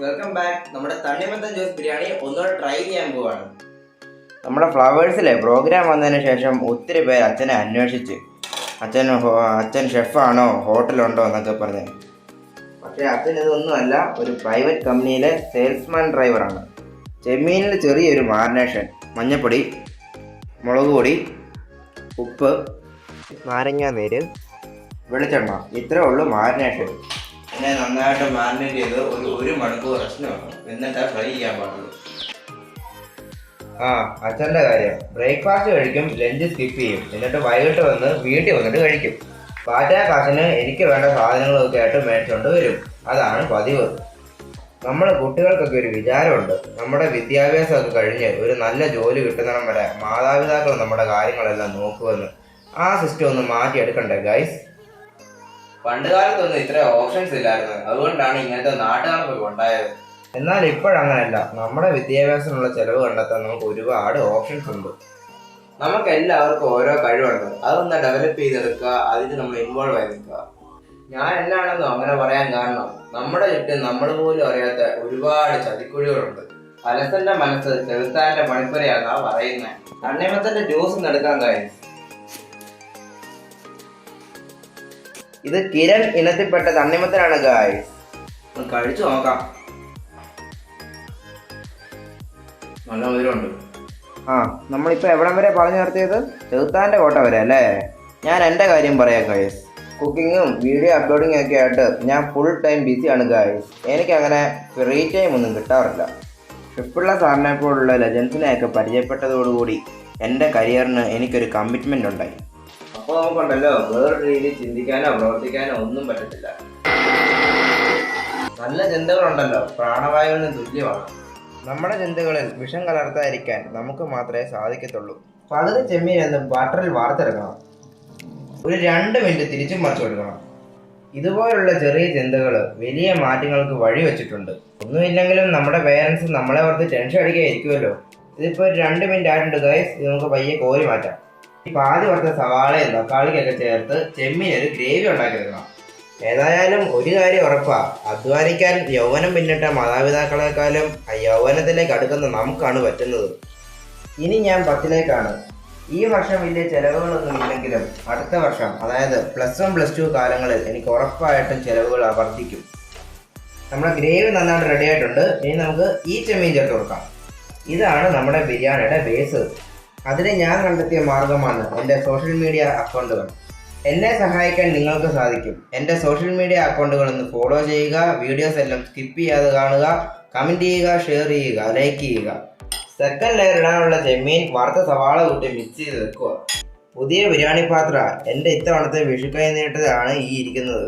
Welcome back നമ്മുടെ തണ്ണിമത്തൻ juice biryani ഒന്നുകൂടെ ട്രൈ ചെയ്യാൻ പോവാണ്. നമ്മുടെ ഫ്ലവേഴ്സിലെ പ്രോഗ്രാം വന്നതിന് ശേഷം ഒത്തിരി പേര് അച്ഛനെ അന്വേഷിച്ച് അച്ഛൻ അച്ഛൻ ഷെഫാണോ ഹോട്ടലുണ്ടോ എന്നൊക്കെ പറഞ്ഞു. പക്ഷേ അച്ഛൻ ഇതൊന്നുമല്ല ഒരു പ്രൈവറ്റ് കമ്പനിയിലെ സെയിൽസ്മാൻ ഡ്രൈവറാണ് ചെമ്മീനിൽ ചെറിയൊരു മാരിനേഷൻ മഞ്ഞപ്പൊടി മുളക് പൊടി ഉപ്പ് നാരങ്ങാനീര് വെളിച്ചെണ്ണ ഇത്രേ ഉള്ളൂ മാരിനേഷൻ പിന്നെ നന്നായിട്ട് മാരിനേറ്റ് ചെയ്ത് ഒരു ഒരു മണിക്കൂർ റെസ്റ്റ് വേണം എന്നിട്ടാ ഫ്രൈ ചെയ്യാൻ പാടുള്ളൂ. ആ അച്ഛന്റെ കാര്യം. ബ്രേക്ക്ഫാസ്റ്റ് കഴിക്കും ലഞ്ച് സ്കിപ്പ് ചെയ്യും. എന്നിട്ട് വൈകിട്ട് വന്ന് വീട്ടിൽ വന്നിട്ട് കഴിക്കും. പാറ്റാ കാശിന് എനിക്ക് വേണ്ട സാധനങ്ങളൊക്കെ ആയിട്ട് മേടിച്ചുകൊണ്ട് വരും. അതാണ് പതിവ്. നമ്മുടെ കുട്ടികൾക്കൊക്കെ ഒരു വിചാരമുണ്ട്. നമ്മുടെ വിദ്യാഭ്യാസമൊക്കെ കഴിഞ്ഞ് ഒരു നല്ല ജോലി കിട്ടുന്നിടം വരെ മാതാപിതാക്കൾ നമ്മുടെ കാര്യങ്ങളെല്ലാം നോക്കുമെന്ന്. ആ സിസ്റ്റം ഒന്ന് മാറ്റിയെടുക്കണ്ടേ ഗൈസ് പണ്ട് കാലത്തൊന്നും ഇത്ര ഓപ്ഷൻസ് ഇല്ലായിരുന്നു. അതുകൊണ്ടാണ് ഇങ്ങനത്തെ നാട്ടുകാർക്ക് ഉണ്ടായത്. എന്നാൽ ഇപ്പോഴങ്ങനെയല്ല നമ്മുടെ വിദ്യാഭ്യാസത്തിനുള്ള ചെലവ് കണ്ടെത്താൻ നമുക്ക് ഒരുപാട് ഓപ്ഷൻസ് ഉണ്ട്. നമുക്ക് എല്ലാവർക്കും ഓരോ കഴിവുണ്ട്. അതൊന്ന് ഡെവലപ്പ് ചെയ്തെടുക്കുക അതിന് നമ്മൾ ഇൻവോൾവ് ആയി നിൽക്കുക. ഞാൻ എന്താണെന്നും അങ്ങനെ പറയാൻ കാരണം നമ്മുടെ ചുറ്റും നമ്മൾ പോലും അറിയാത്ത ഒരുപാട് ചതിക്കുഴികളുണ്ട്. അലസന്റെ മനസ്സ് ചെറുത്താന്റെ മണിപ്പുരയാണെന്നാ പറയുന്നത് തണ്ണിമത്തന്റെ ജ്യൂസ് എടുക്കാൻ കാര്യം. ഇത് കിരൺ ഇനത്തിൽപ്പെട്ട തണ്ണിമത്തനാണ് ഗായ് കഴിച്ചു നോക്കാം. നല്ല മധുരമുണ്ട്. ആ നമ്മളിപ്പോൾ എവിടം വരെ പറഞ്ഞു നിർത്തിയത്? ചെറുത്താന്റെ കോട്ട വരെ അല്ലേ? ഞാൻ എന്റെ കാര്യം പറയാം ഗായ്സ് കുക്കിങ്ങും വീഡിയോ അപ്ലോഡിങ്ങും ഒക്കെ ആയിട്ട് ഞാൻ ഫുൾ ടൈം ബിസിയാണ് ഗായ്സ് എനിക്കങ്ങനെ ഫ്രീ ടൈം ഒന്നും കിട്ടാറില്ല. ഷിപ്പുള്ള സാറിനെ പോലുള്ള ലെജൻസിനെയൊക്കെ പരിചയപ്പെട്ടതോടുകൂടി എന്റെ കരിയറിന് എനിക്കൊരു കമ്മിറ്റ്മെന്റ് ഉണ്ടായി. അപ്പോൾ നമുക്കുണ്ടല്ലോ വേറൊരു രീതിയിൽ ചിന്തിക്കാനോ പ്രവർത്തിക്കാനോ ഒന്നും പറ്റത്തില്ല. നല്ല ചിന്തകളുണ്ടല്ലോ പ്രാണവായുവിന് തുല്യമാണ്. നമ്മുടെ ചിന്തകളിൽ വിഷം കലർത്താതിരിക്കാൻ നമുക്ക് മാത്രമേ സാധിക്കത്തുള്ളൂ. പകുതി ചെമ്മീൻ എന്ന് ബട്ടറിൽ വാർത്തെടുക്കണം. ഒരു രണ്ട് മിനിറ്റ് തിരിച്ചും മറിച്ചു കൊടുക്കണം. ഇതുപോലുള്ള ചെറിയ ചിന്തകൾ വലിയ മാറ്റങ്ങൾക്ക് വഴി വെച്ചിട്ടുണ്ട്. ഒന്നുമില്ലെങ്കിലും നമ്മുടെ പേരൻസ് നമ്മളെ ഓർത്ത് ടെൻഷൻ അടിക്കാതിരിക്കുമല്ലോ ഇതിപ്പോൾ രണ്ട് മിനിറ്റ് ആയിട്ടുണ്ട് ഗൈസ് ഇത് നമുക്ക് പയ്യെ കോരി മാറ്റാം. പാതി വറുത്ത സവാളയും തക്കാളിക്കൊക്കെ ചേർത്ത് ചെമ്മീൻ ഒരു ഗ്രേവി ഉണ്ടാക്കിയെടുക്കണം. ഏതായാലും ഒരു കാര്യം ഉറപ്പാ അധ്വാനിക്കാൻ യൗവനം പിന്നിട്ട മാതാപിതാക്കളെക്കാളും യൗവനത്തിലേക്ക് അടുക്കുന്ന നമുക്കാണ് പറ്റുന്നത്. ഇനി ഞാൻ പത്തിലേക്കാണ്. ഈ വർഷം വലിയ ചെലവുകളൊന്നും ഇല്ലെങ്കിലും അടുത്ത വർഷം അതായത് പ്ലസ് വൺ പ്ലസ് ടു കാലങ്ങളിൽ എനിക്ക് ഉറപ്പായിട്ടും ചെലവുകൾ വർദ്ധിക്കും. നമ്മുടെ ഗ്രേവി നന്നായിട്ട് റെഡി ആയിട്ടുണ്ട്. ഇനി നമുക്ക് ഈ ചെമ്മീൻ ചേർത്ത് കൊടുക്കാം. ഇതാണ് നമ്മുടെ ബിരിയാണിയുടെ ബേസ് അതിന് ഞാൻ കണ്ടെത്തിയ മാർഗമാണ് എന്റെ സോഷ്യൽ മീഡിയ അക്കൗണ്ടുകൾ എന്നെ സഹായിക്കാൻ നിങ്ങൾക്ക് സാധിക്കും. എന്റെ സോഷ്യൽ മീഡിയ അക്കൗണ്ടുകൾ ഒന്ന് ഫോളോ ചെയ്യുക വീഡിയോസ് എല്ലാം സ്കിപ്പ് ചെയ്യാതെ കാണുക കമന്റ് ചെയ്യുക ഷെയർ ചെയ്യുക ലൈക്ക് ചെയ്യുക. സെക്കൻഡ് ലെയർ ഇടാനുള്ള ചെമ്മീൻ വറുത്ത സവാള കൂട്ടി മിക്സ് ചെയ്ത് വെക്കുക. പുതിയ ബിരിയാണി പാത്ര എന്റെ ഇത്തവണത്തെ വിഷുക്കൈ നീട്ടതാണ് ഈ ഇരിക്കുന്നത്.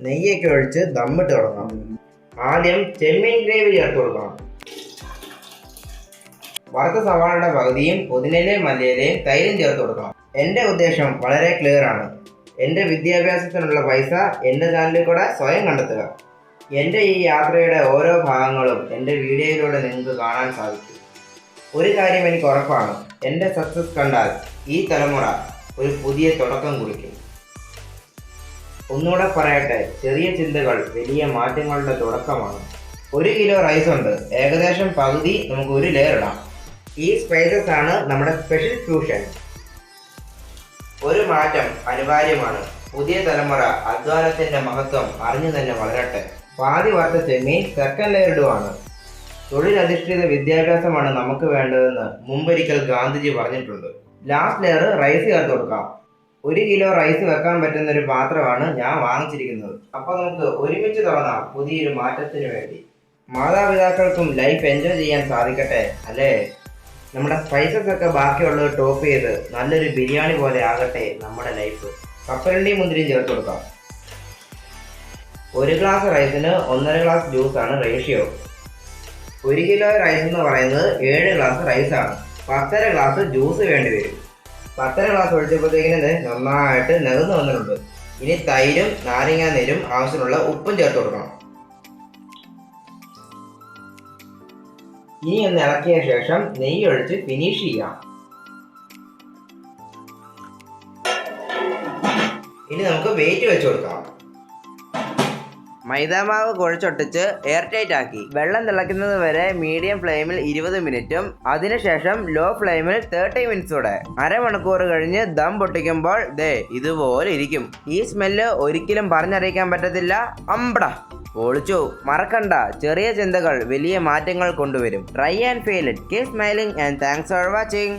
നെയ്യൊക്കെ ഒഴിച്ച് ദമ്മിട്ട് തുടങ്ങാം. ആദ്യം ചെമ്മീൻ ഗ്രേവി ചേർത്ത് കൊടുക്കണം. വറുത്ത സവാളയുടെ പകുതിയും പുതിനയിലെയും മല്ലിയിലെയും തൈരും ചേർത്ത് കൊടുക്കണം. എന്റെ ഉദ്ദേശം വളരെ ക്ലിയർ ആണ്. എന്റെ വിദ്യാഭ്യാസത്തിനുള്ള പൈസ എന്റെ ചാനലിൽ കൂടെ സ്വയം കണ്ടെത്തുക. എന്റെ ഈ യാത്രയുടെ ഓരോ ഭാഗങ്ങളും എന്റെ വീഡിയോയിലൂടെ നിങ്ങൾക്ക് കാണാൻ സാധിക്കും. ഒരു കാര്യം എനിക്ക് ഉറപ്പാണ്. എന്റെ സക്സസ് കണ്ടാൽ ഈ തലമുറ ഒരു പുതിയ തുടക്കം കുറിക്കും. ഒന്നുകൂടെ പറയട്ടെ ചെറിയ ചിന്തകൾ വലിയ മാറ്റങ്ങളുടെ തുടക്കമാണ്. ഒരു കിലോ റൈസ് ഉണ്ട്. ഏകദേശം പകുതി നമുക്ക് ഒരു ലെയർ ഇടാം. ഈ സ്പൈസസ് ആണ് നമ്മുടെ സ്പെഷ്യൽ ഫ്യൂഷൻ ഒരു മാറ്റം അനിവാര്യമാണ്. പുതിയ തലമുറ അധ്വാനത്തിന്റെ മഹത്വം അറിഞ്ഞു തന്നെ വളരട്ടെ. പാതി വാർത്ത സെമി സെക്കൻഡ് ലെയർ ഇടുവാണ് തൊഴിലധിഷ്ഠിത വിദ്യാഭ്യാസമാണ് നമുക്ക് വേണ്ടതെന്ന് മുമ്പൊരിക്കൽ ഗാന്ധിജി പറഞ്ഞിട്ടുണ്ട്. ലാസ്റ്റ് ലെയർ റൈസ് ചേർത്ത് കൊടുക്കാം. ഒരു കിലോ റൈസ് വെക്കാൻ പറ്റുന്ന ഒരു പാത്രമാണ് ഞാൻ വാങ്ങിച്ചിരിക്കുന്നത്. അപ്പൊ നമുക്ക് ഒരുമിച്ച് തുടങ്ങാം പുതിയൊരു മാറ്റത്തിന് വേണ്ടി. മാതാപിതാക്കൾക്കും ലൈഫ് എൻജോയ് ചെയ്യാൻ സാധിക്കട്ടെ അല്ലേ? നമ്മുടെ സ്പൈസസ് ഒക്കെ ബാക്കിയുള്ളത് ടോപ്പ് ചെയ്ത് നല്ലൊരു ബിരിയാണി പോലെ ആകട്ടെ നമ്മുടെ ലൈഫ് കപ്പലണ്ടിയും മുന്തിരിയും ചേർത്ത് കൊടുക്കാം. ഒരു ഗ്ലാസ് റൈസിന് ഒന്നര ഗ്ലാസ് ജ്യൂസ് ആണ് റേഷ്യോ ഒരു കിലോ റൈസ് എന്ന് പറയുന്നത് ഏഴ് ഗ്ലാസ് റൈസാണ് പത്തര ഗ്ലാസ് ജ്യൂസ് വേണ്ടി വരും. പത്തര ഗ്ലാസ് ഒഴിച്ചപ്പോഴത്തേക്കിന് നന്നായിട്ട് നെകുന്ന് വന്നിട്ടുണ്ട്. ഇനി തൈരും നാരങ്ങാ നീരും ആവശ്യമുള്ള ഉപ്പും ചേർത്ത് കൊടുക്കണം. ഇനി ഒന്ന് ഇളക്കിയ ശേഷം നെയ്യ് ഒഴിച്ച് ഫിനിഷ് ചെയ്യാം. ഇനി നമുക്ക് വെയിറ്റ് വെച്ച് കൊടുക്കാം. മൈദാമാവ് കുഴച്ചൊട്ടിച്ച് എയർ ടൈറ്റ് ആക്കി. വെള്ളം തിളയ്ക്കുന്നത് വരെ മീഡിയം ഫ്ലെയിമിൽ ഇരുപത് മിനിറ്റും അതിനുശേഷം ലോ ഫ്ലെയിമിൽ തേർട്ടി മിനിറ്റ്സോടെ അരമണിക്കൂർ കഴിഞ്ഞ് ദം പൊട്ടിക്കുമ്പോൾ ദേ ഇതുപോലെ ഇരിക്കും. ഈ സ്മെല്ല് ഒരിക്കലും പറഞ്ഞറിയിക്കാൻ പറ്റത്തില്ല. അമ്പട. ഒളിച്ചു. മറക്കണ്ട. ചെറിയ ചിന്തകൾ വലിയ മാറ്റങ്ങൾ കൊണ്ടുവരും. Try and fail it keep smiling and thanks for watching